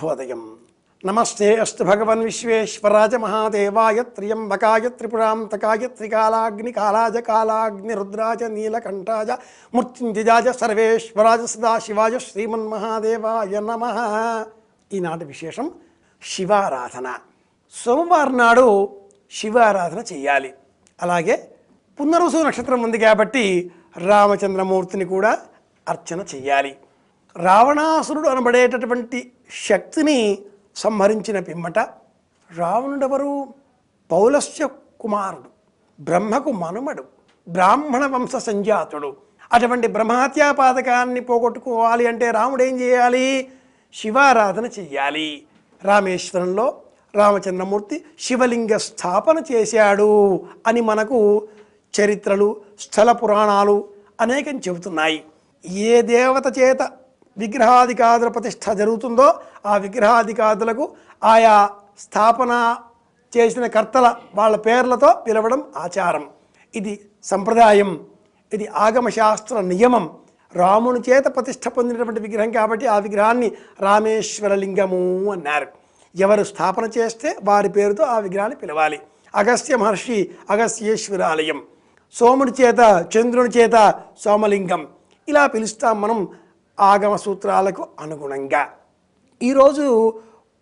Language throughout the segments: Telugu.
శుభోదయం. నమస్తే అస్తు భగవన్ విశ్వేశ్వరాజ మహాదేవాయ త్ర్యంబకాయ త్రిపురాంతకాయ త్రికాలాగ్ని కాలాజ కాలాగ్ని రుద్రాజ నీలకంఠాజ మృత్యుంజయాజ సర్వేశ్వరాజ సదాశివాయ శ్రీమన్మహాదేవాయ నమ. ఈనాటి విశేషం శివారాధన. సోమవారం నాడు శివారాధన చేయాలి. అలాగే పునరుసు నక్షత్రం ఉంది కాబట్టి రామచంద్రమూర్తిని కూడా అర్చన చెయ్యాలి రావణాసురుడు అనబడేటటువంటి శక్తిని సంహరించిన పిమ్మట రావణుడెవరు? పౌలస్య కుమారుడు బ్రహ్మకు మనుమడు బ్రాహ్మణ వంశ సంజాతుడు. అటువంటి బ్రహ్మహత్యా పాతకాన్ని పోగొట్టుకోవాలి అంటే రాముడు ఏం చేయాలి? శివారాధన చెయ్యాలి. రామేశ్వరంలో రామచంద్రమూర్తి శివలింగ స్థాపన చేశాడు అని మనకు చరిత్రలు స్థల పురాణాలు అనేకం చెబుతున్నాయి. ఏ దేవత చేత విగ్రహాధికాదుల ప్రతిష్ట జరుగుతుందో ఆ విగ్రహాధికాదులకు ఆయా స్థాపన చేసిన కర్తల వాళ్ళ పేర్లతో పిలవడం ఆచారం. ఇది సంప్రదాయం. ఇది ఆగమశాస్త్ర నియమం. రాముని చేత ప్రతిష్ట పొందినటువంటి విగ్రహం కాబట్టి ఆ విగ్రహాన్ని రామేశ్వరలింగము అన్నారు. ఎవరు స్థాపన చేస్తే వారి పేరుతో ఆ విగ్రహాన్ని పిలవాలి. అగస్త్య మహర్షి అగస్త్యేశ్వరాలయం సోముడి చేత చంద్రుని చేత సోమలింగం. ఇలా పిలుస్తాం మనం ఆగమ సూత్రాలకు అనుగుణంగా. ఈరోజు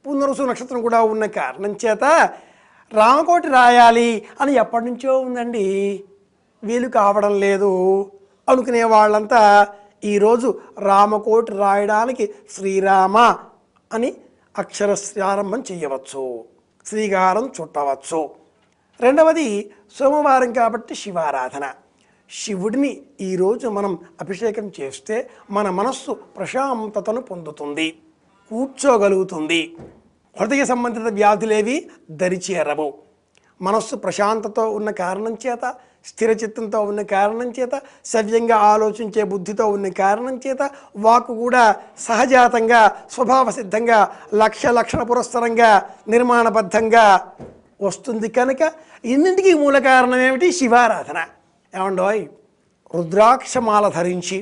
పునరుసు నక్షత్రం కూడా ఉన్న కారణం చేత రామకోటి రాయాలి అని ఎప్పటి నుంచో ఉందండి. వీలు కావడం లేదు. అనుకునే వాళ్ళంతా ఈరోజు రామకోటి రాయడానికి శ్రీరామ అని అక్షర ప్రారంభం చేయవచ్చు. శ్రీకారం చుట్టవచ్చు. రెండవది సోమవారం కాబట్టి శివారాధన. శివుడిని ఈరోజు మనం అభిషేకం చేస్తే మన మనస్సు ప్రశాంతతను పొందుతుంది కూర్చోగలుగుతుంది. హృదయ సంబంధిత వ్యాధులేవి దరిచేరవు. మనస్సు ప్రశాంతతో ఉన్న కారణం చేత స్థిరచిత్తంతో ఉన్న కారణం చేత సవ్యంగా ఆలోచించే బుద్ధితో ఉన్న కారణం చేత వాకు కూడా సహజాతంగా స్వభావ సిద్ధంగా లక్ష్య లక్షణ పురస్సరంగా నిర్మాణబద్ధంగా వస్తుంది కనుక ఇన్నింటికి మూల కారణం ఏమిటి? శివారాధన. ఏమండోయ్ రుద్రాక్షమాల ధరించి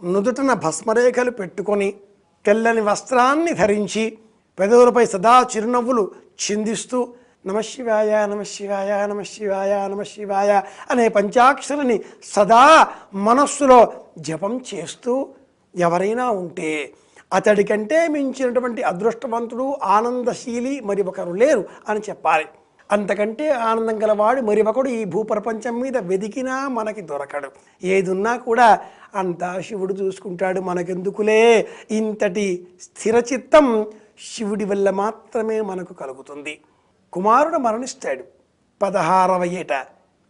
నుదుటన భస్మరేఖలు పెట్టుకొని తెల్లని వస్త్రాన్ని ధరించి పెదవులపై సదా చిరునవ్వులు చిందిస్తూ నమశివాయ నమశివాయ నమశివాయ నమశివాయ అనే పంచాక్షరిని సదా మనస్సులో జపం చేస్తూ ఎవరైనా ఉంటే అతడి కంటే మించినటువంటి అదృష్టవంతుడు ఆనందశీలి మరి ఒకరు లేరు అని చెప్పాలి. అంతకంటే ఆనందం గలవాడు మరి ఒకడు ఈ భూప్రపంచం మీద వెదికినా మనకి దొరకడు. ఏదున్నా కూడా అంతా శివుడు చూసుకుంటాడు మనకెందుకులే? ఇంతటి స్థిరచిత్తం శివుడి వల్ల మాత్రమే మనకు కలుగుతుంది. కుమారుడు మరణిస్తాడు పదహారవ ఏట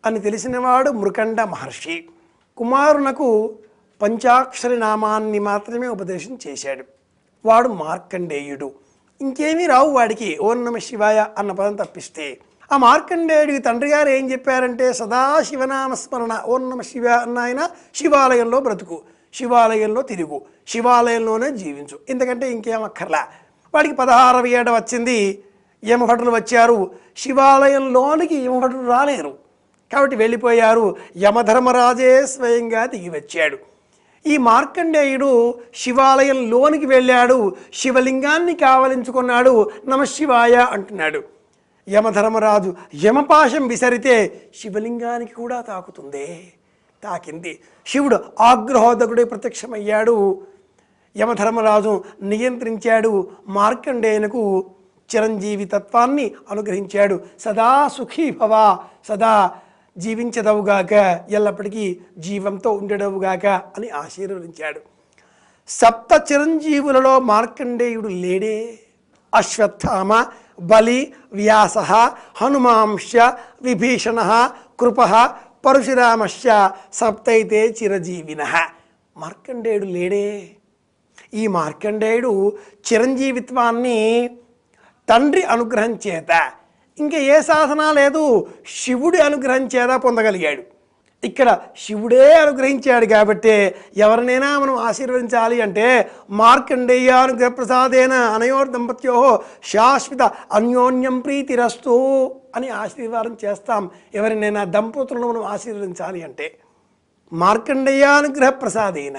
అని తెలిసినవాడు మృకండ మహర్షి. కుమారునకు పంచాక్షరి నామాన్ని మాత్రమే ఉపదేశం చేశాడు. వాడు మార్కండేయుడు. ఇంకేమీ రావు వాడికి. ఓం నమ శివాయ అన్న పదం తప్పిస్తే ఆ మార్కండేయుడికి తండ్రి గారు ఏం చెప్పారంటే సదా శివనామస్మరణ ఓం నమ శివ నాయన శివాలయంలో బ్రతుకు శివాలయంలో తిరుగు శివాలయంలోనే జీవించు. ఎందుకంటే ఇంకేం అక్కర్లా? వాడికి పదహారవ ఏడ వచ్చింది యమభటులు వచ్చారు శివాలయంలోనికి యమభటులు రాలేరు. కాబట్టి వెళ్ళిపోయారు యమధర్మరాజే స్వయంగా దిగి వచ్చాడు. ఈ మార్కండేయుడు శివాలయంలోనికి వెళ్ళాడు శివలింగాన్ని కావలించుకున్నాడు నమశివాయ అంటున్నాడు. యమధర్మరాజు యమపాశం విసరితే శివలింగానికి కూడా తాకుతుంది. తాకింది. శివుడు ఆగ్రహోదకుడే ప్రత్యక్షమయ్యాడు. యమధర్మరాజు నియంత్రించాడు. మార్కండేయునకు చిరంజీవి తత్వాన్ని అనుగ్రహించాడు. సదా సుఖీ భవ సదా జీవించదవుగాక ఎల్లప్పటికీ జీవంతో ఉండడవుగాక అని ఆశీర్వదించాడు. సప్త చిరంజీవులలో మార్కండేయుడు లేడే. అశ్వత్థామ బలి వ్యాస హనుమాంశ విభీషణ కృప పరశురామశ్చ సప్తైతే చిరజీవిన. మార్కండేయుడు లేడే. ఈ మార్కండేయుడు చిరంజీవిత్వాన్ని తండ్రి అనుగ్రహం చేత ఇంకా ఏ సాధన లేదు శివుడి అనుగ్రహం చేత పొందగలిగాడు. ఇక్కడ శివుడే అనుగ్రహించాడు కాబట్టి ఎవరినైనా మనం ఆశీర్వదించాలి అంటే మార్కండేయ అనుగ్రహ ప్రసాదేన అనయోర్ దంపత్యో శాశ్వత అన్యోన్యం ప్రీతిరస్తు అని ఆశీర్వాదం చేస్తాం. ఎవరినైనా దంపతులను మనం ఆశీర్వదించాలి అంటే మార్కండేయానుగ్రహ ప్రసాదేన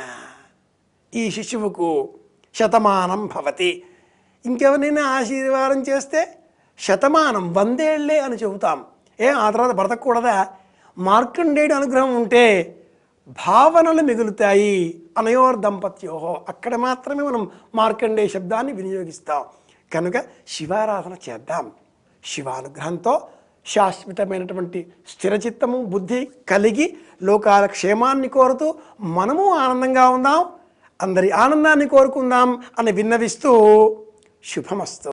ఈ శిశువుకు శతమానం భవతి. ఇంకెవరినైనా ఆశీర్వాదం చేస్తే శతమానం వందేళ్ళే అని చెబుతాం. ఏ ఆ తర్వాత బ్రతకూడదా? మార్కండేయుడు అనుగ్రహం ఉంటే భావనలు మిగులుతాయి అనయోర్ దంపత్యోహో. అక్కడ మాత్రమే మనం మార్కండే శబ్దాన్ని వినియోగిస్తాం. కనుక శివారాధన చేద్దాం. శివానుగ్రహంతో శాశ్వతమైనటువంటి స్థిరచిత్తము బుద్ధి కలిగి లోకాల క్షేమాన్ని కోరుతూ మనము ఆనందంగా ఉందాం. అందరి ఆనందాన్ని కోరుకుందాం అని విన్నవిస్తూ శుభమస్తు.